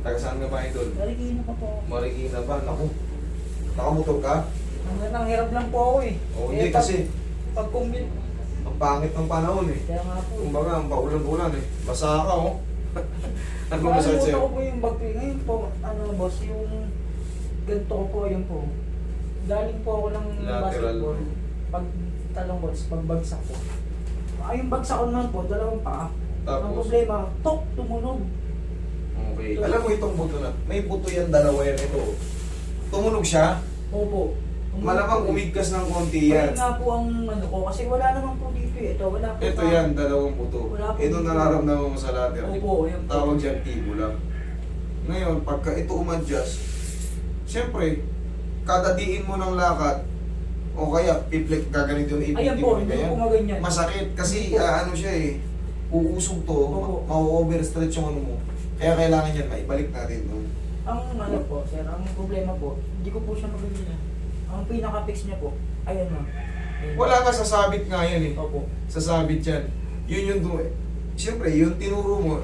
Taga saan ka ba, idol? Marikina pa po. Marikina ba? Naku. Nakamotor ka? Ang nang hirap lang po ako eh. O hindi Eh, pag- kasi Pag kumbin. ang pangit ng panahon eh. Kaya nga po. eh. Kumbaga, ang paulan-ulan eh. Basa ka oh. ano ba masakit sa'yo? po yung bag ko. eh. Ngayon po, ano boss, yung ganito ko po, yun po. Galing po ako ng Lateral. basketball. Pag talong boss, pag bagsak ko. Ay, yung bagsak ko naman po, dalawang paa. Ang Tapos, problema, tok, tumunog. okay. Alam mo itong buto na, may buto yan dalawa yan ito. Tumunog siya, Opo. Tumunog malamang po eh. umigkas ng konti Yan yan. nga po ang ano ko, kasi wala naman po dito eh. Ito, wala po. Ito pa- yan, dalawang buto. Wala po Ito dito. nararamdaman mo sa lateral. Opo, yan po. Tawag dyan, tibula. Ngayon, pagka ito umadjust, siyempre, kada diin mo ng lakad, o kaya piplik gaganito yung Ayan ipin po, mo hindi ganyan. ko maganyan. Masakit kasi Opo. ah, ano siya eh, uusog to, Opo. ma-overstretch yung ano mo. Kaya kailangan yan, maibalik natin to. Ang ano po, sir, ang problema po, hindi ko po siya maganyan. Ang pinaka-fix niya po, ayan na. Ayan. Wala ka sasabit nga yan eh. Opo. Sasabit yan. Yun yung, du- siyempre, yung tinuro mo,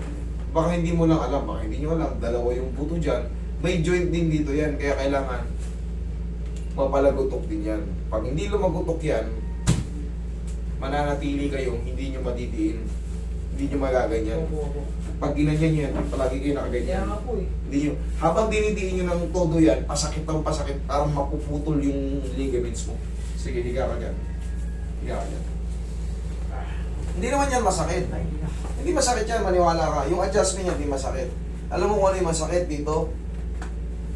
baka hindi mo lang alam, baka hindi nyo alam, dalawa yung buto dyan, may joint din dito yan, kaya kailangan mapalagutok din yan. Pag hindi lumagutok yan, mananatili kayong hindi nyo madidiin, hindi nyo magaganyan. Opo, opo. Pag ginanyan yan, palagi kayo Kaya nakaganyan. nga po eh. Hindi nyo, habang dinidiin nyo ng todo yan, pasakit ng pasakit, parang mapuputol yung ligaments mo. Sige, higa ka dyan. Higa ka dyan. Ah. Hindi naman yan masakit. Ay. Hindi masakit yan, maniwala ka. Yung adjustment niya, hindi masakit. Alam mo kung ano yung masakit dito?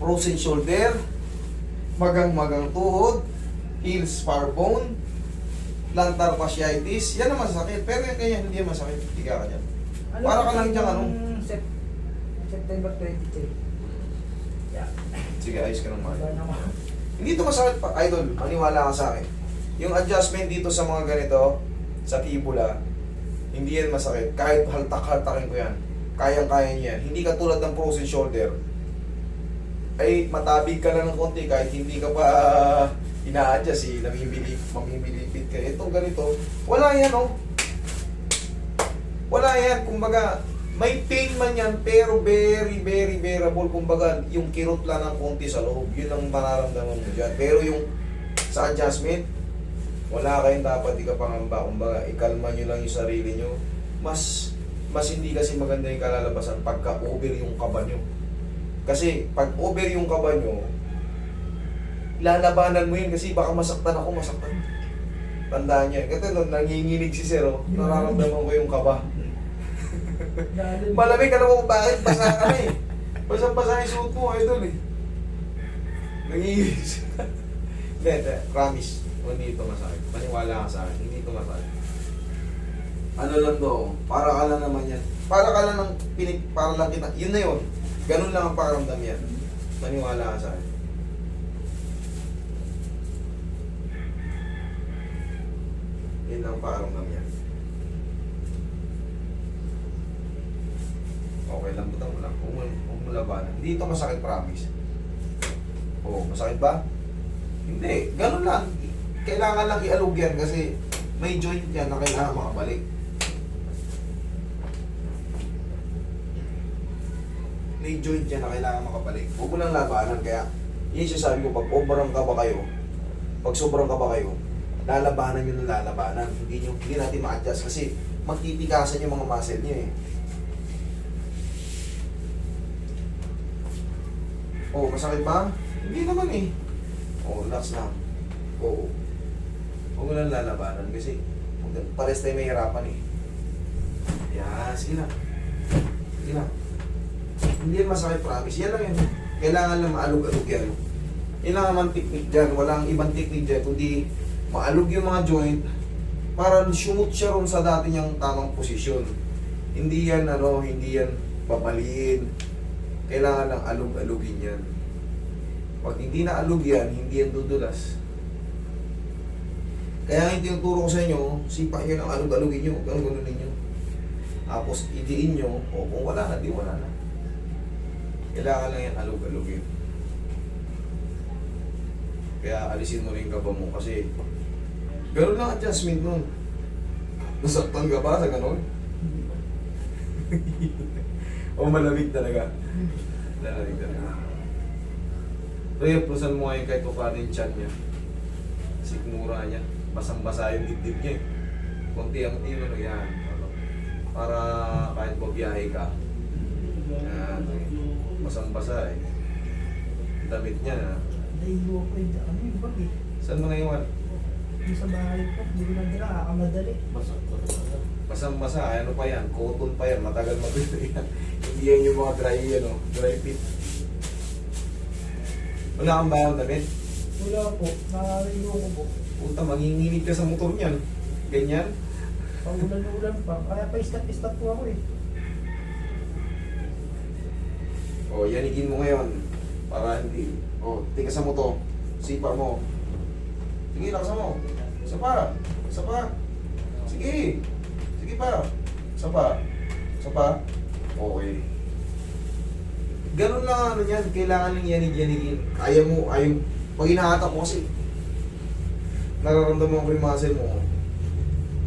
Frozen shoulder, magang-magang tuhod, heel spar bone, plantar fasciitis, yan ang masakit. Pero yung kanya, hindi masakit. Higa ka dyan. Para ka lang dyan, ano? Sep- September 23. Yeah. Sige, ayos ka ng na ako. Hindi ito masakit pa, idol. Maniwala ka sa akin. Yung adjustment dito sa mga ganito, sa tibula, hindi yan masakit. Kahit haltak-haltakin ko yan. Kayang-kaya niya yan. Hindi ka tulad ng frozen shoulder. Ay, matabig ka lang ng konti kahit hindi ka pa ina-adjust eh. Namimili, mamimilipit ka. Itong ganito, wala yan oh. Wala yan. Kumbaga, may pain man yan, pero very, very bearable. Kumbaga, yung kirot lang ng konti sa loob, yun ang mararamdaman mo dyan. Pero yung sa adjustment, wala kayong dapat ikapangamba. Kumbaga, ikalma nyo lang yung sarili nyo. Mas, mas hindi kasi maganda yung kalalabasan pagka over yung kaba nyo. Kasi pag over yung kaba nyo, lalabanan mo yun kasi baka masaktan ako, masaktan. Tandaan niya. Kasi nung nanginginig si Zero, nararamdaman ko yung kaba. Malamig ka naman kung bakit basa ka na eh. Basang-basa yung suot mo, idol eh. Nanginginig siya. Hindi, hindi. Promise. Hindi ito masakit. Maniwala ka sa akin. Hindi ito masakit. Ano lang to, para ka lang naman yan. Para ka lang ng para lang kita. Yun na yun. Ganun lang ang pakiramdam yan. Maniwala ka sa akin. Lang ang pakiramdam yan. Okay lang, butang mo lang. Huwag mo labanan. Hindi ito masakit, promise. Oo, masakit ba? Hindi, ganun lang. Kailangan lang ialog yan kasi may joint yan na kailangan makabalik. May joint yan na kailangan makabalik. Huwag mo lang labanan. Kaya, yun siya sabi ko, pag sobrang ka ba kayo, pag sobrang ka ba kayo, lalabanan nyo ng lalabanan. Hindi, nyo, hindi natin ma-adjust kasi magtitikasan yung mga muscle nyo eh. Oh, masakit ba? Hindi naman eh. Oh, relax lang. Oo. Huwag mo lang lalabanan kasi pares tayo may hirapan eh. Yan, sige lang. Sige lang. Hindi yan masakit, promise. Yan lang yan. Kailangan lang maalog-alog yan. Yan lang naman technique dyan. Walang ibang technique dyan, kundi maalog yung mga joint para sumut siya ron sa dati niyang tamang posisyon. Hindi yan, ano, hindi yan babaliin. Kailangan lang alog-alogin yan. Pag hindi na alog yan, hindi yan dudulas. Kaya yung tinuturo ko sa inyo, sipa nyo ng alog-alogin nyo, ganun-ganun ninyo. Tapos idiin nyo, o kung wala na, di wala na. Kailangan lang yan alog-alogin. Kaya alisin mo rin yung kaba mo kasi ganun lang adjustment nun. Nasaktan ka ba sa ganun? o malamig talaga. Malamig talaga. Pero plusan mo ngayon kahit pa yung chan niya. Sikmura niya. Basang-basa yung dibdib niya eh. Konti ang tino na yan. Ano, para kahit magbiyahe ka. Yan. Basang-basa eh. Damit niya na. Yung ano eh. Saan mo naiwan? Yung sa bahay ko, hindi ko lang dala, kakamadali. Basang-basa, ano pa yan? Cotton pa yan, matagal matuloy yan. Hindi yan yung mga dry, ano, dry fit. Wala kang bayang damit? Wala po, nakaiiwo ko po. Puta, manginginig ka sa motor niyan. Ganyan? Pag ulan-ulan pa, kaya pa stop-stop po ako eh. O, yanigin mo ngayon. Para hindi. O, tika sa mo to. Sipa mo. Sige, lakasan mo. Isa pa. Isa pa. Sige. Sige pa. Isa pa. Isa pa. Okay. Ganun lang ano yan. Kailangan lang yanig-yanigin. Kaya mo, ayaw. Pag inahatak mo kasi, nararamdaman ko yung muscle mo.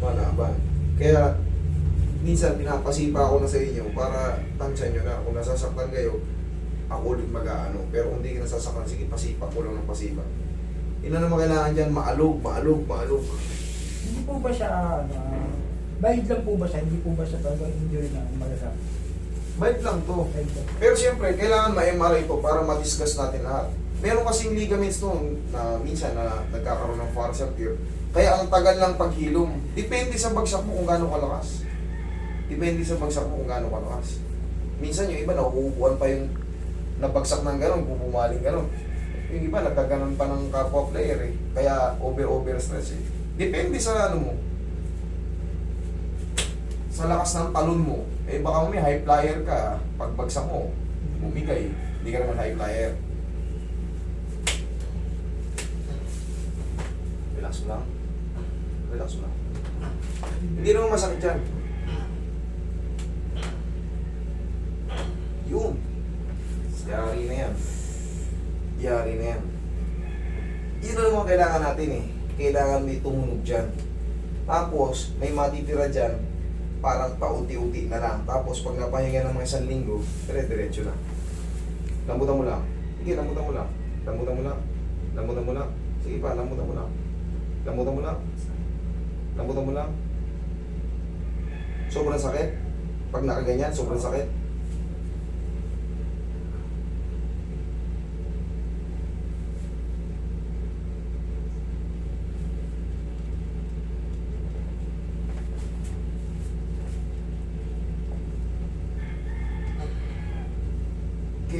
Malaban. Kaya, minsan pinapasipa ako na sa inyo para tansyan nyo na kung nasasaktan kayo, ako ulit mag-ano. Pero kung hindi ka nasasaktan, sige, pasipa ko lang ng pasipa. Na naman kailangan dyan, maalog, maalog, maalog. Hindi po ba siya, ano, bahid lang po ba siya? Hindi po ba siya talagang injury na malala? Bite lang to. Bahid lang. Pero siyempre, kailangan ma-MRI ito para ma-discuss natin lahat. Meron kasing ligaments to na minsan na nagkakaroon ng partial tear. Kaya ang tagal lang paghilom. Depende sa bagsak mo kung gaano kalakas. Depende sa bagsak mo kung gaano kalakas. Minsan yung iba nauupuan pa yung nabagsak ng gano'n, pupumaling gano'n. Yung iba nagkaganon pa ng kapwa player eh. Kaya over-over stress eh. Depende sa ano mo. Sa lakas ng talon mo. Eh baka may high flyer ka, pagbagsak mo, bumigay. Hindi ka naman high flyer. Relax mo lang. Relax mo lang. Hindi naman masakit yan. Yun. Yari na yan. Yari na yan. Yun na naman kailangan natin eh. Kailangan may tumunog dyan. Tapos, may matitira dyan, parang paunti-unti na lang. Tapos, pag napahinga ng mga isang linggo, dire-diretso na. Lambutan mo lang. Sige, lambutan mo lang. Lambutan mo lang. Lambutan mo lang. Sige pa, lambutan mo lang. Lambutan mo lang. Lambutan mo lang. Sobrang sakit. Pag nakaganyan, sobrang sakit.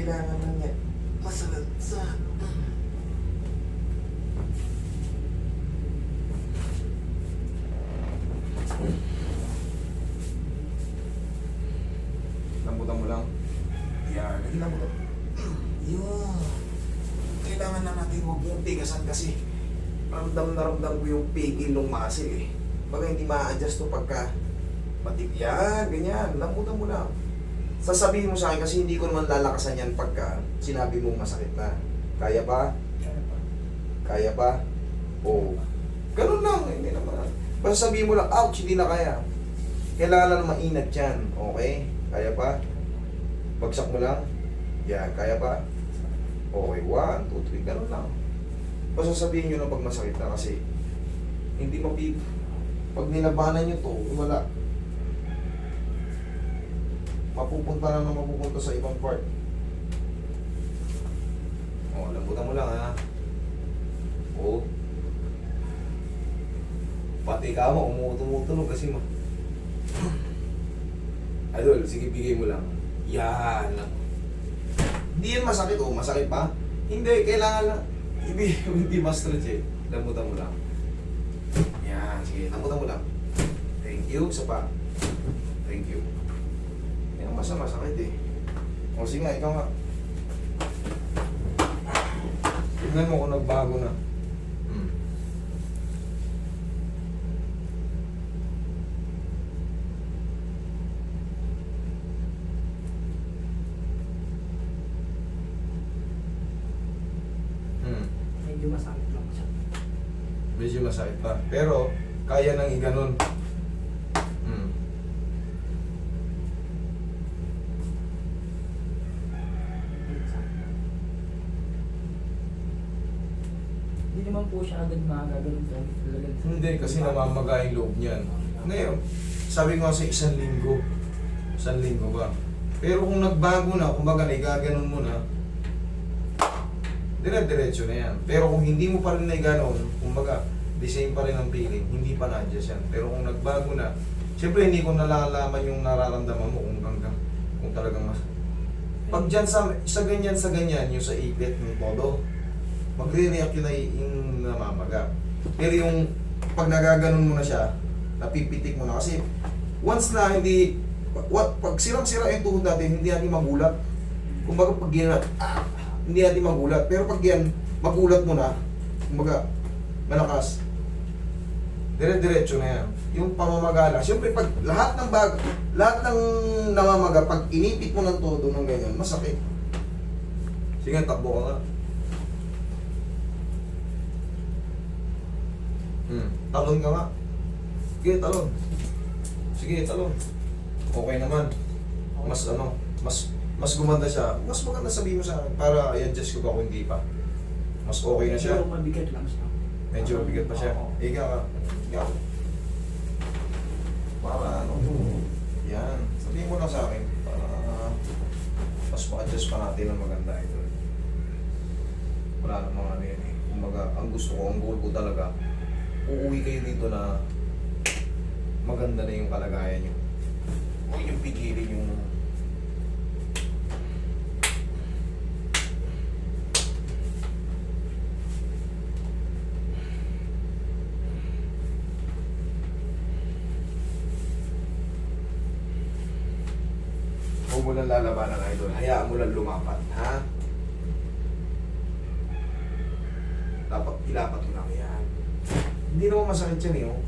Kailangan lang niya. Masalat sa... Lambutan mo lang. Yan. Mo. Yun. Kailangan na natin huwag yung tigasan kasi ramdam na ramdam ko yung pigil ng muscle eh. Baga hindi ma-adjust to pagka matik yan, ganyan. Lambutan mo lang. Sasabihin mo sa akin kasi hindi ko naman lalakasan yan pagka sinabi mong masakit na. Kaya pa? Kaya pa. Kaya pa? Oo. Ganun lang, hindi naman. Basta sabihin mo lang, ouch, hindi na kaya. Kailangan lang mainat yan, okay? Kaya pa? Bagsak mo lang. Yan, kaya pa? Okay, one, two, three, ganun lang. Basta sabihin nyo na pag masakit na kasi hindi mapip... Pag nilabanan nyo to, wala. Mapupunta lang na mapupunta sa ibang part. Oh, lambutan mo lang ha. Oo. Pati ka mo, umutumutunog kasi mo. Idol, sige bigay mo lang. Yan lang. Hindi yan masakit oh, masakit pa? Hindi, kailangan lang. Hindi, hindi ma-stretch eh. Lambutan mo lang. Yan, sige, lambutan mo lang. Thank you, sa pa. Thank you. Masa masakit eh. O sige nga, ikaw nga. Tignan mo kung nagbago na. Hmm. Hmm. Medyo masakit lang siya. Medyo masakit pa. Pero, kaya nang iganon. Hmm. naman po siya agad magagaling talaga. Hindi, kasi namamaga yung loob niyan. Ngayon, sabi ko kasi isang linggo. Isang linggo ba? Pero kung nagbago na, kumbaga naigaganon mo na, dire-diretso na yan. Pero kung hindi mo pa rin naigaganon, kumbaga, the same pa rin ang feeling, hindi pa na-adjust yan. Pero kung nagbago na, siyempre hindi ko nalalaman yung nararamdaman mo kung hanggang, kung talagang mas... Pag dyan sa, sa ganyan sa ganyan, yung sa ipit ng todo, magre-react yun na yung namamaga. Pero yung pag nagaganon mo na siya, napipitik mo na kasi once na hindi what, pag sirang-sira yung tuhod natin, hindi natin magulat. Kumbaga pag ginat, ah, hindi natin magulat. Pero pag yan, magulat mo na, kumbaga, malakas. Dire-diretso na yan. Yung pamamagala. Siyempre, pag lahat ng bag, lahat ng namamaga, pag inipit mo ng todo ng ganyan, masakit. Sige, takbo ka nga. Hmm. Talon ka nga. Sige, talon. Sige, talon. Okay naman. Mas ano, mas mas gumanda siya. Mas maganda sabihin mo sa akin para i-adjust ko ba kung hindi pa. Mas okay na siya. Pero mabigat lang siya. Medyo mabigat pa siya. Oo. Higa ka. Higa ka. Para ano. Yan. Sabihin mo lang sa akin. Para mas ma-adjust pa natin ng maganda ito. Wala namang ano yan eh. Kumbaga, ang gusto ko, ang goal ko talaga, uuwi kayo dito na maganda na yung kalagayan nyo. Huwag yung pigilin yung Huwag mo lang lalabanan, idol. Hayaan mo lang lumapat, ha? Dapat ilapat mo lang yan. Hindi naman masakit yan, eh. oh.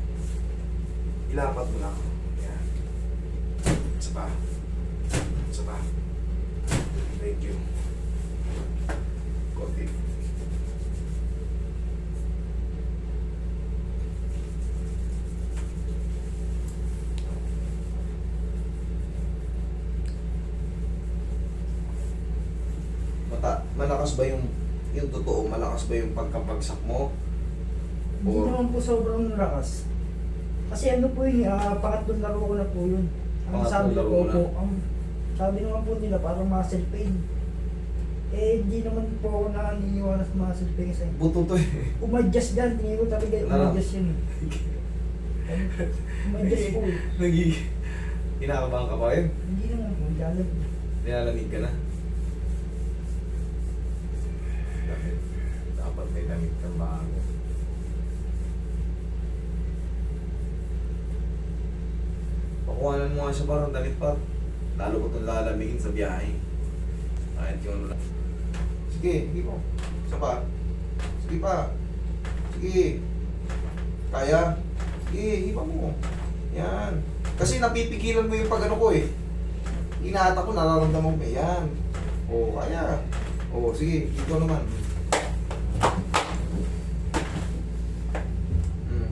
Ilapat mo lang. Yan. Isa pa. Isa pa. Thank you. Konti. Mata, malakas ba yung yung totoo, malakas ba yung pagkapagsak mo? Hindi Or- naman po sobrang lakas. Kasi ano po yun, ah, pangatlong laro ko na po yun. Ang Pangatlong sabi laro ko na. po, ang sabi naman po nila parang muscle pain. Eh, hindi naman po ako naniniwala sa muscle pain kasi Buto to eh. umadjust dyan, tingin ko talaga Nara- umadjust yun. Umadjust po eh. Nagi... Kinakabahan ka ba yun? Hindi naman po, dyan. Nilalamig ka na? Dapat, dapat may damit kang bago. Pakuhanan mo nga siya parang damit pa. Lalo ko itong lalamigin sa biyahe. Kahit yung ano lang. Sige, hindi ko. Isa pa. Sige pa. Sige. Kaya. Sige, iba mo. Yan. Kasi napipigilan mo yung pag ano ko eh. Inaata ko, nararamdaman mo. Yan. O, kaya. O, sige, ito naman. Mm.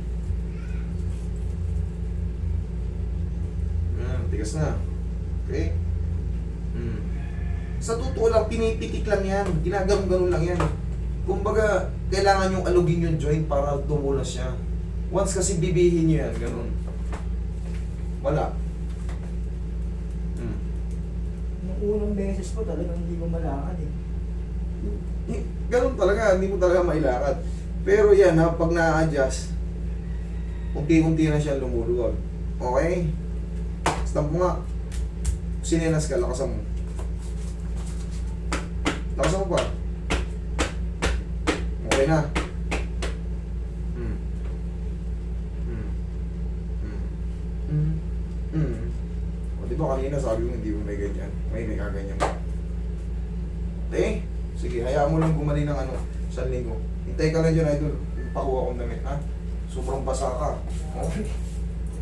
Yan, tigas na. Okay? Mm. Sa totoo lang, pinipitik lang yan. Ginaganon-ganon lang yan. Kumbaga, kailangan yung alugin yung joint para tumulas siya. Once kasi bibihin nyo yan, ganun. Wala. Mm. Nung unang beses po talagang hindi ko malakad eh. Eh, Ganun talaga, hindi mo talaga mailakad. Pero yan ha, pag na-adjust, unti-unti na siya lumuluwag. Okay? Stamp mo nga. Sinelas ka, lakasan mo. Lakasan mo pa. Okay na. Hmm. Hmm. Hmm. Hmm. Hmm. O, di ba kanina sabi mo hindi mo may ganyan. May may kaganyan ka. Eh, sige, hayaan mo lang gumaling ng ano, isang linggo. Hintay ka lang dyan, idol. Pakuha kong damit, ha? Sobrang basa ka. Okay.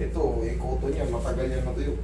Ito, yung koto niya, matagal yan matuyo.